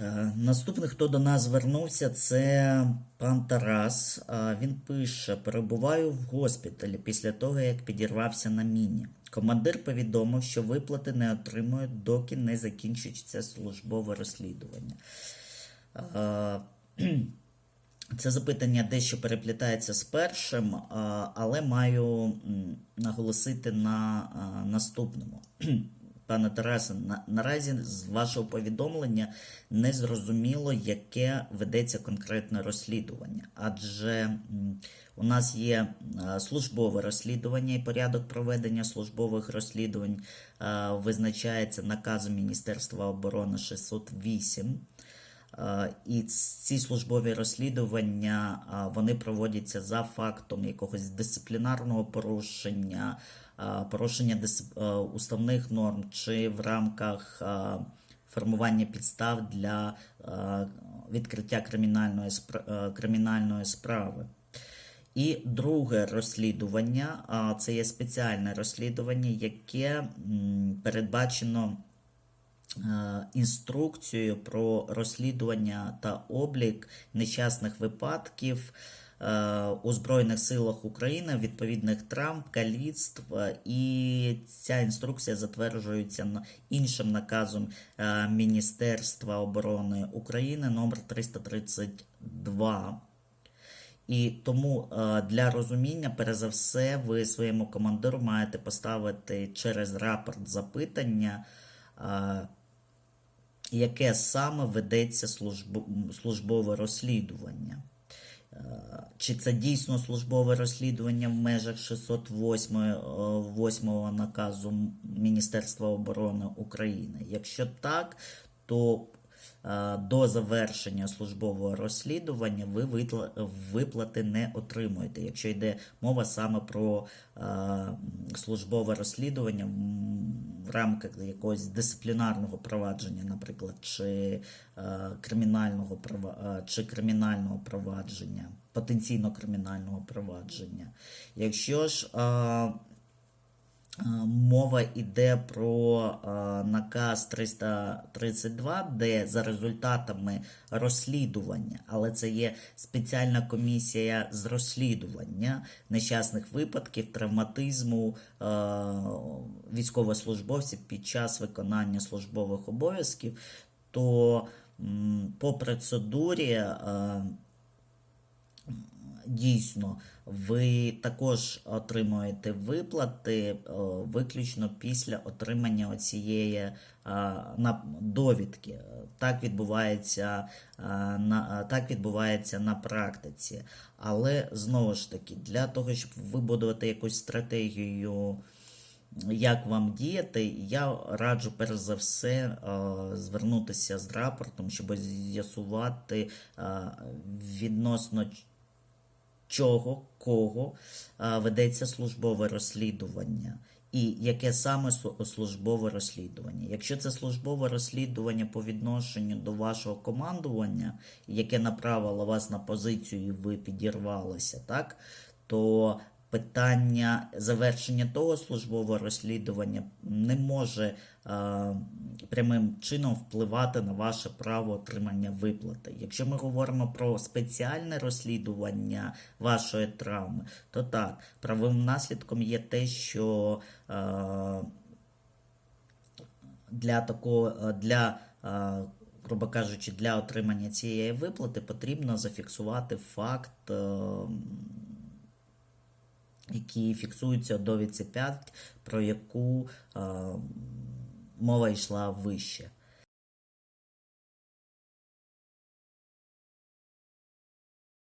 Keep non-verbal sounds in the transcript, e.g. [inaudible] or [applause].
Е, Наступний, хто до нас звернувся, це пан Тарас. Е, Він пише: перебуваю в госпіталі після того, як підірвався на міні. Командир повідомив, що виплати не отримують, доки не закінчиться службове розслідування. Е, [clears throat] Це запитання дещо переплітається з першим, але маю наголосити на наступному. [clears throat] Пане Тарасе, на, наразі з вашого повідомлення не зрозуміло, яке ведеться конкретне розслідування, адже у нас є службове розслідування і порядок проведення службових розслідувань визначається наказом Міністерства оборони 608. Е, І ці службові розслідування е, вони проводяться за фактом якогось дисциплінарного порушення, е, порушення дис- е, уставних норм чи в рамках е, формування підстав для е, відкриття кримінальної е, кримінальної справи. І друге розслідування це є спеціальне розслідування, яке передбачено е, інструкцією про розслідування та облік нещасних випадків е, у Збройних силах України, відповідних травм, каліцтв. е, І ця інструкція затверджується іншим наказом е, Міністерства оборони України номер 332. І тому е, для розуміння, перш за все, ви своєму командиру маєте поставити через рапорт запитання, е, яке саме ведеться службове розслідування. Е, Чи це дійсно службове розслідування в межах 608 е, восьмого наказу Міністерства оборони України? Якщо так, то е, до завершення службового розслідування ви виплати не отримуєте. Якщо йде мова саме про е, службове розслідування в рамках якогось дисциплінарного провадження, наприклад, чи е, кримінального права, е, чи кримінального провадження, потенційно кримінального провадження. Якщо ж е, Мова йде про е, наказ 332, де за результатами розслідування, але це є спеціальна комісія з розслідування нещасних випадків, травматизму е, військовослужбовців під час виконання службових обов'язків, то по процедурі. Дійсно, ви також отримуєте виплати е, виключно після отримання оцієї е, довідки. Так відбувається е, на так відбувається на практиці. Але знову ж таки, для того, щоб вибудувати якусь стратегію. Як вам діяти, я раджу перш за все звернутися з рапортом, щоб з'ясувати відносно чого, кого ведеться службове розслідування. І яке саме службове розслідування? Якщо це службове розслідування по відношенню до вашого командування, яке направило вас на позицію, і ви підірвалися, так, то питання завершення того службового розслідування не може е, прямим чином впливати на ваше право отримання виплати. Якщо ми говоримо про спеціальне розслідування вашої травми, то так, правовим наслідком є те, що е, для такого е, для. Грубо кажучи, для отримання цієї виплати потрібно зафіксувати факт які фіксуються у довідці 5, про яку е, мова йшла вище.